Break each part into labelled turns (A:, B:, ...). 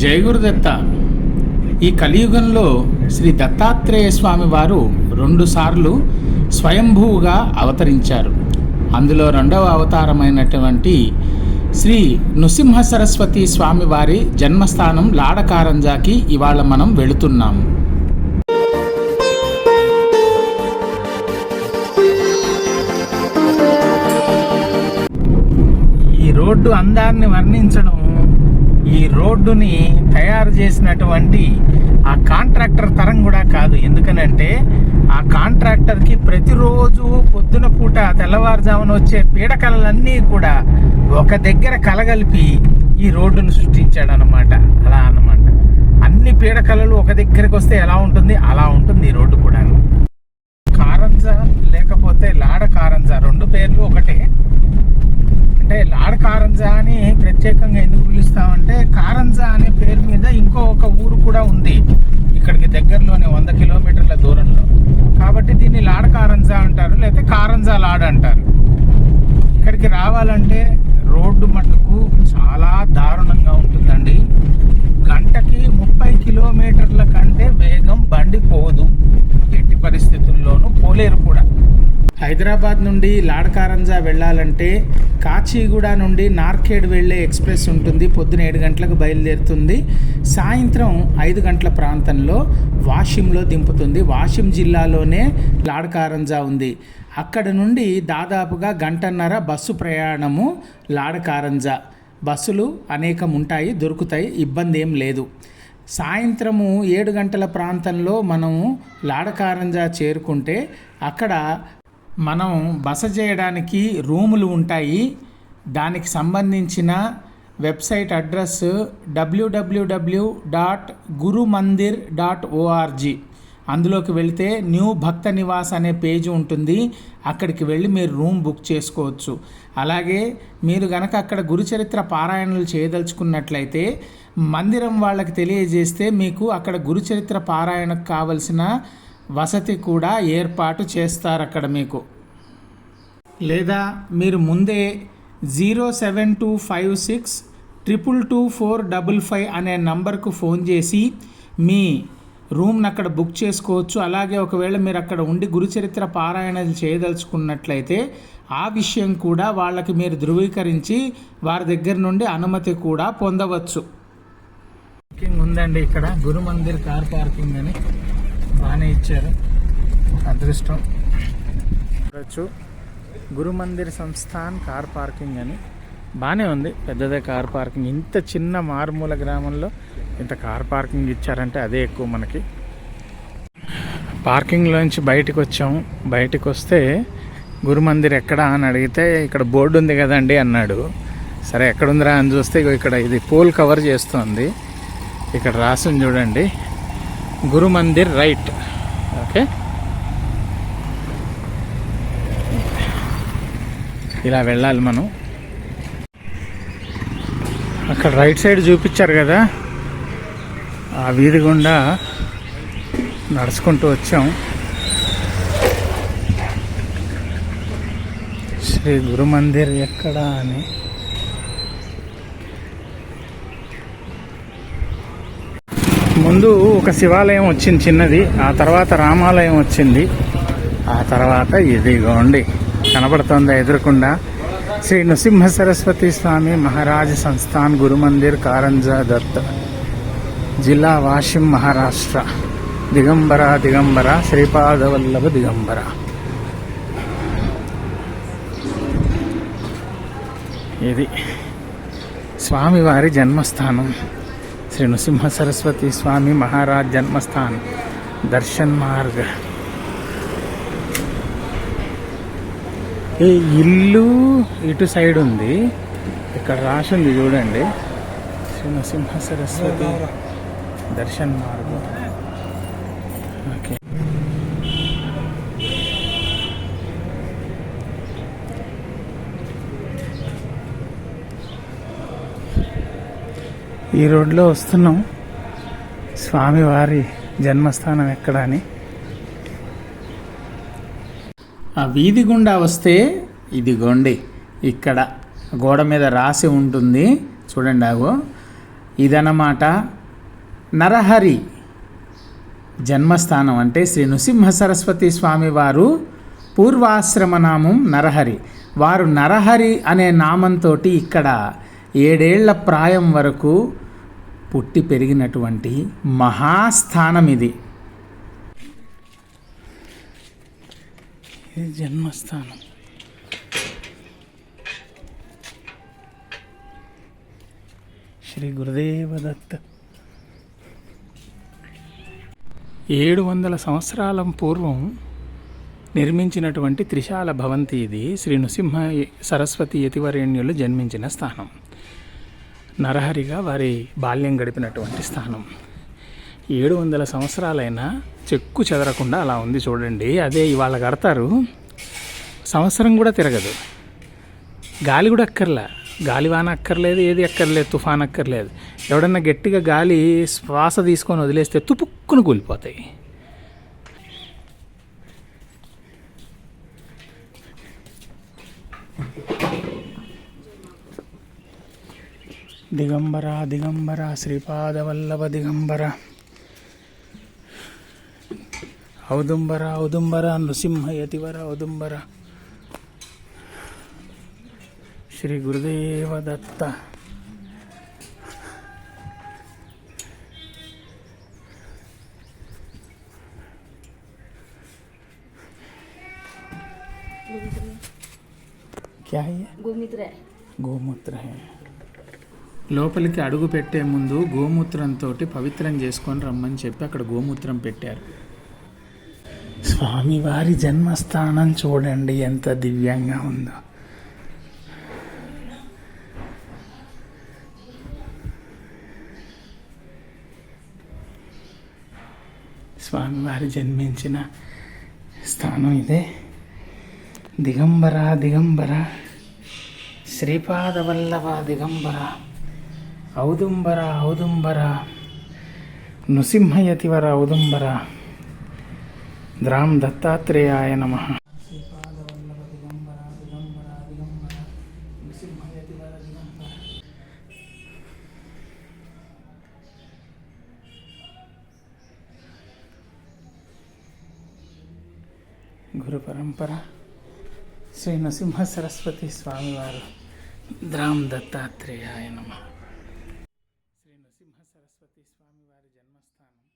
A: జయగురుదత్త. ఈ కలియుగంలో శ్రీ దత్తాత్రేయ స్వామి వారు రెండుసార్లు స్వయంభూగా అవతరించారు. అందులో రెండవ అవతారమైనటువంటి శ్రీ నృసింహ సరస్వతి స్వామి వారి జన్మస్థానం లాడకారంజాకి ఇవాళ మనం వెళుతున్నాము ఈ రోడ్డు అందాన్ని వర్ణించడం ఈ రోడ్డుని తయారు చేసినటువంటి ఆ కాంట్రాక్టర్ తరం కూడా కాదు. ఎందుకనంటే ఆ కాంట్రాక్టర్కి ప్రతిరోజు పొద్దున పూట తెల్లవారుజామున వచ్చే పీడకలన్నీ కూడా ఒక దగ్గర కలగలిపి ఈ రోడ్డును సృష్టించాడు అనమాట అలా అనమాట అన్ని పీడకలలు ఒక దగ్గరికి వస్తే ఎలా ఉంటుంది? అలా ఉంటుంది ఈ రోడ్డు కూడా కారంజా లేకపోతే లాడ కారంజా రెండు పేర్లు ఒకటే. అంటే లాడ్ కారంజా అని ప్రత్యేకంగా ఎందుకు పిలుస్తామంటే కారంజా అనే పేరు మీద ఇంకో ఒక ఊరు కూడా ఉంది. ఇక్కడికి దగ్గరలోనే వంద కిలోమీటర్ల దూరంలో. కాబట్టి దీన్ని లాడ్ కారంజా అంటారు లేకపోతే కారంజా లాడ్ అంటారు. ఇక్కడికి రావాలంటే రోడ్డు మటుకు చాలా దారుణంగా ఉంటుందండి. గంటకి ముప్పై కిలోమీటర్ల కంటే వేగం బండి పోదు. ఎట్టి పరిస్థితుల్లోనూ పోలేరు కూడా. హైదరాబాద్ నుండి లాడకారంజా వెళ్ళాలంటే కాచిగూడ నుండి నార్కేడ్ వెళ్ళే ఎక్స్ప్రెస్ ఉంటుంది. పొద్దున ఏడు గంటలకు బయలుదేరుతుంది. సాయంత్రం ఐదు గంటల ప్రాంతంలో వాషింలో దింపుతుంది. వాషిం జిల్లాలోనే లాడకారంజా ఉంది. అక్కడ నుండి దాదాపుగా గంటన్నర బస్సు ప్రయాణము లాడకారంజా. బస్సులు అనేకం ఉంటాయి దొరుకుతాయి ఇబ్బంది ఏం లేదు. సాయంత్రము ఏడు గంటల ప్రాంతంలో మనము లాడకారంజా చేరుకుంటే అక్కడ మనం బస చేయడానికి రూములు ఉంటాయి. దానికి సంబంధించిన వెబ్సైట్ అడ్రస్ డబ్ల్యూడబ్ల్యూడబ్ల్యూ డాట్ గురుమందిర్ డాట్ ఓఆర్జీ అందులోకి వెళితే న్యూ భక్త నివాస్ అనే పేజ్ ఉంటుంది. అక్కడికి వెళ్ళి మీరు రూమ్ బుక్ చేసుకోవచ్చు. అలాగే మీరు గనక అక్కడ గురుచరిత్ర పారాయణలు చేయదలుచుకున్నట్లయితే మందిరం వాళ్ళకి తెలియజేస్తే మీకు అక్కడ గురుచరిత్ర పారాయణకు కావలసిన వసతి కూడా ఏర్పాటు చేస్తారు అక్కడ మీకు. లేదా మీరు ముందే zero seven two five six triple two four double five అనే నంబర్కు ఫోన్ చేసి మీ రూమ్ని అక్కడ బుక్ చేసుకోవచ్చు. అలాగే ఒకవేళ మీరు అక్కడ ఉండి గురుచరిత్ర పారాయణలు చేయదలుచుకున్నట్లయితే ఆ విషయం కూడా వాళ్ళకి మీరు ధృవీకరించి వారి దగ్గర నుండి అనుమతి కూడా పొందవచ్చు. పార్కింగ్ ఉందండి ఇక్కడ. గురు మందిర్ కార్ పార్కింగ్ అని. బాగానే ఇచ్చారు. అదృష్టం. చూడొచ్చు. గురు మందిర్ సంస్థాన్ కార్ పార్కింగ్ అని. బాగానే ఉంది. పెద్దదే కార్ పార్కింగ్. ఇంత చిన్న మారుమూల గ్రామంలో ఇంత కార్ పార్కింగ్ ఇచ్చారంటే అదే ఎక్కువ మనకి. పార్కింగ్లోంచి బయటకు వచ్చాము బయటకు వస్తే గురు మందిర్ ఎక్కడ అని అడిగితే ఇక్కడ బోర్డు ఉంది కదండి అన్నాడు. సరే ఎక్కడుందిరా అని చూస్తే ఇక్కడ ఇది పోల్ కవర్ చేస్తుంది. ఇక్కడ రాసింది చూడండి. గురు మందిర్ రైట్. ఓకే. ఇలా వెళ్ళాలి మనం. అక్కడ రైట్ సైడ్ చూపించారు కదా. ఆ వీధి గుండా నడుచుకుంటూ వచ్చాం. శ్రీ గురు మందిర్ ఎక్కడ అని. ముందు ఒక శివాలయం వచ్చింది చిన్నది ఆ తర్వాత రామాలయం వచ్చింది. ఆ తర్వాత ఇదిగోండి కనబడుతోంది ఎదురకుండా శ్రీ నృసింహ సరస్వతి స్వామి మహారాజ్ సంస్థాన్ గురు మందిర్ కారంజా దత్ జిల్లా వాషిం మహారాష్ట్ర. దిగంబర దిగంబర శ్రీపాదవల్లభ దిగంబర. ఇది స్వామివారి జన్మస్థానం. శ్రీ నృసింహ సరస్వతి స్వామి మహారాజ్ జన్మస్థానం దర్శన్ మార్గ్. ఈ ఇల్లు ఇటు సైడ్ ఉంది ఇక్కడ రాసింది చూడండి. శ్రీ నృసింహ సరస్వతి దర్శన్ మార్గ్ ఓకే ఈ రోడ్లో వస్తున్నాం. స్వామివారి జన్మస్థానం ఎక్కడ అని. ఆ వీధి గుండా వస్తే ఇదిగోండి ఇక్కడ గోడ మీద రాసి ఉంటుంది. చూడండి ఆగో. ఇదన్నమాట నరహరి జన్మస్థానం అంటే శ్రీ నృసింహ సరస్వతి స్వామి వారు పూర్వాశ్రమ నామం నరహరి. వారు నరహరి అనే నామంతో ఇక్కడ ఏడేళ్ళ ప్రాయం వరకు పుట్టి పెరిగినటువంటి మహాస్థానం ఇది. జన్మస్థానం? శ్రీ గురుదేవదత్త ఏడు వందల సంవత్సరాల పూర్వం నిర్మించినటువంటి త్రిశాల భవంతి ఇది. శ్రీ నృసింహ సరస్వతి యతివరేణ్యులు జన్మించిన స్థానం. నరహరిగా వారి బాల్యం గడిపినటువంటి స్థానం. ఏడు వందల సంవత్సరాలైనా చెక్కు చెదరకుండా అలా ఉంది చూడండి అదే ఇవాళ కడతారు. సంవత్సరం కూడా తిరగదు. గాలి కూడా అక్కర్లా. గాలివాన అక్కర్లేదు ఏది అక్కర్లేదు తుఫాన్ అక్కర్లేదు. ఎవడన్నా గట్టిగా గాలి శ్వాస తీసుకొని వదిలేస్తే తుపుక్కును కూలిపోతాయి. दिगंबरा ದಿಗಂಬರ ಶ್ರೀಪಾದವಲ್ಲಭ ದಿಗಂಬರ ಔದುಂಬರ ಔದುಂಬರ ನೃಸಿಂಹ ಯತಿವರ ಔದುಂಬರ ಶ್ರೀ ಗುರುದೇವ क्या है ये
B: गोमूत्र है
A: गोमूत्र है లోపలికి అడుగు పెట్టే ముందు గోమూత్రంతో పవిత్రం చేసుకొని రమ్మని చెప్పి అక్కడ గోమూత్రం పెట్టారు. స్వామివారి జన్మస్థానం చూడండి ఎంత దివ్యంగా ఉందో. స్వామివారి జన్మించిన స్థానం ఇదే. దిగంబర దిగంబర. శ్రీపాదవల్లభ దిగంబర. ఔదుంబర ఔదుంబర నృసింహయతివర ఔదుంబర ద్రాం దత్తాత్రేయాయ నమ గురు పరంపర శ్రీ నృసింహ సరస్వతి స్వామివారు ద్రాం దత్తాత్రేయాయ నమ శ్రీ నృసింహ సరస్వతి స్వామివారి జన్మస్థానం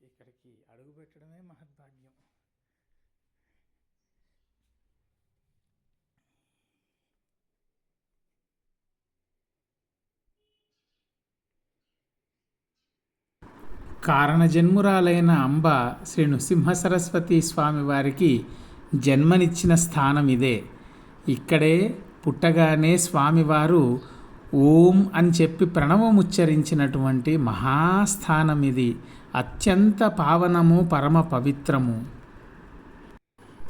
A: ఇక్కడికి అడుగు పెట్టడమే మహద్భాగ్యం కారణజన్మురాలైన అంబ శ్రీ నృసింహ సరస్వతి స్వామి వారికి జన్మనిచ్చిన స్థానం ఇదే. ఇక్కడే పుట్టగానే స్వామివారు ఓం అని చెప్పి ప్రణవముచ్చరించినటువంటి మహాస్థానం ఇది. అత్యంత పావనము పరమ పవిత్రము.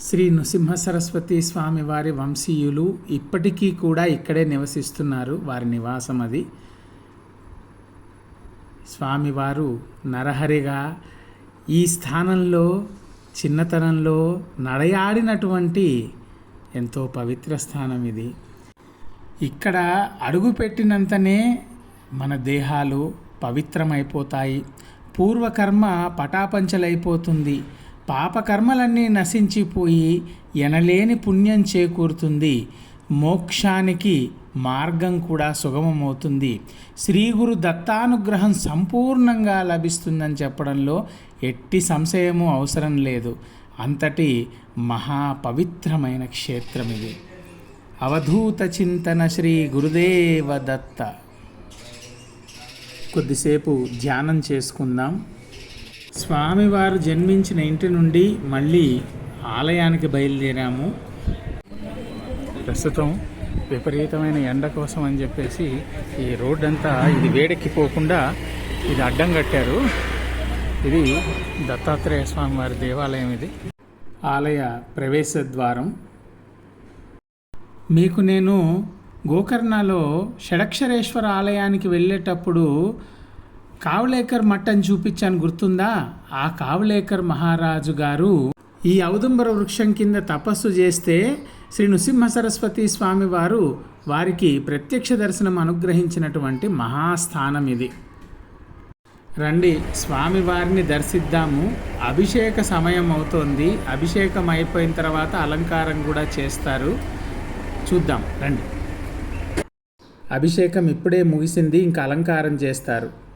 A: శ్రీ నృసింహ సరస్వతి స్వామి వారి వంశీయులు ఇప్పటికీ కూడా ఇక్కడే నివసిస్తున్నారు. వారి నివాసం అది స్వామివారు నరహరిగా ఈ స్థానంలో చిన్నతనంలో నడయాడినటువంటి ఎంతో పవిత్ర స్థానం ఇది. ఇక్కడ అడుగుపెట్టినంతనే మన దేహాలు పవిత్రమైపోతాయి. పూర్వకర్మ పటాపంచలైపోతుంది. పాపకర్మలన్నీ నశించిపోయి ఎనలేని పుణ్యం చేకూరుతుంది. మోక్షానికి మార్గం కూడా సుగమమవుతుంది. శ్రీ గురు దత్తానుగ్రహం సంపూర్ణంగా లభిస్తుందని చెప్పడంలో ఎట్టి సంశయము అవసరం లేదు. అంతటి మహా పవిత్రమైన క్షేత్రం ఇది. అవధూత చింతన శ్రీ గురుదేవ దత్త. కొద్దిసేపు ధ్యానం చేసుకుందాం. స్వామివారు జన్మించిన ఇంటి నుండి మళ్ళీ ఆలయానికి బయలుదేరాము. ప్రస్తుతం విపరీతమైన ఎండ కోసం అని చెప్పేసి ఈ రోడ్ అంతా ఇది వేడెక్కిపోకుండా ఇది అడ్డం కట్టారు. ఇది దత్తాత్రేయ స్వామి వారి దేవాలయం ఇది. ఆలయ ప్రవేశ ద్వారం. మీకు నేను గోకర్ణలో షడక్షరేశ్వర ఆలయానికి వెళ్ళేటప్పుడు కావలేకర్ మట్టని చూపించాను. గుర్తుందా? ఆ కావలేకర్ మహారాజు గారు ఈ ఔదుంబర వృక్షం కింద తపస్సు చేస్తే శ్రీ నృసింహ సరస్వతి స్వామి వారు వారికి ప్రత్యక్ష దర్శనం అనుగ్రహించినటువంటి మహాస్థానం ఇది. రండి స్వామివారిని దర్శిద్దాము. అభిషేక సమయం అవుతోంది. అభిషేకం అయిపోయిన తర్వాత అలంకారం కూడా చేస్తారు. చూద్దాం రండి. అభిషేకం ఇప్పుడే ముగిసింది ఇంకా అలంకారం చేస్తారు.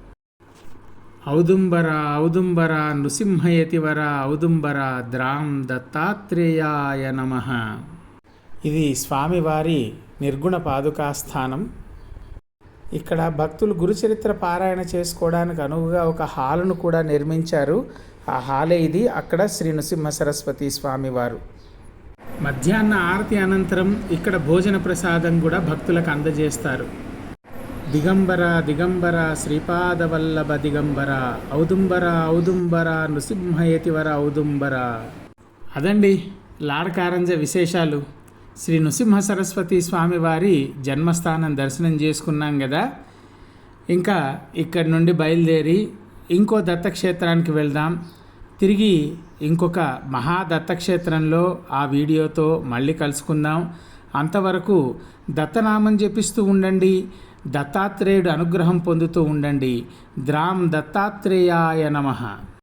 A: ఔదుంబర ఔదుంబర నృసింహయతివర ఔదుంబర ద్రాం దత్తాత్రేయాయ నమ. ఇది స్వామివారి నిర్గుణ పాదుకా స్థానం. ఇక్కడ భక్తులు గురుచరిత్ర పారాయణ చేసుకోవడానికి అనువుగా ఒక హాలును కూడా నిర్మించారు. ఆ హాలే ఇది. అక్కడ శ్రీ నృసింహ సరస్వతి స్వామివారు. మధ్యాహ్న ఆరతి అనంతరం ఇక్కడ భోజన ప్రసాదం కూడా భక్తులకు అందజేస్తారు. దిగంబర దిగంబర శ్రీపాదవల్లభ దిగంబర ఔదుంబర ఔదుంబర నృసింహయతివర ఔదుంబర అదండి లాడకారంజ విశేషాలు. శ్రీ నృసింహ సరస్వతి స్వామివారి జన్మస్థానం దర్శనం చేసుకున్నాం కదా ఇంకా ఇక్కడి నుండి బయలుదేరి ఇంకో దత్తక్షేత్రానికి వెళ్దాం. తిరిగి ఇంకొక మహా దత్తక్షేత్రంలో ఆ వీడియోతో మళ్ళీ కలుసుకుందాం. అంతవరకు దత్తనామం జపిస్తూ ఉండండి. దత్తాత్రేయుడు అనుగ్రహం పొందుతూ ఉండండి. ద్రాం దత్తాత్రేయాయ నమః.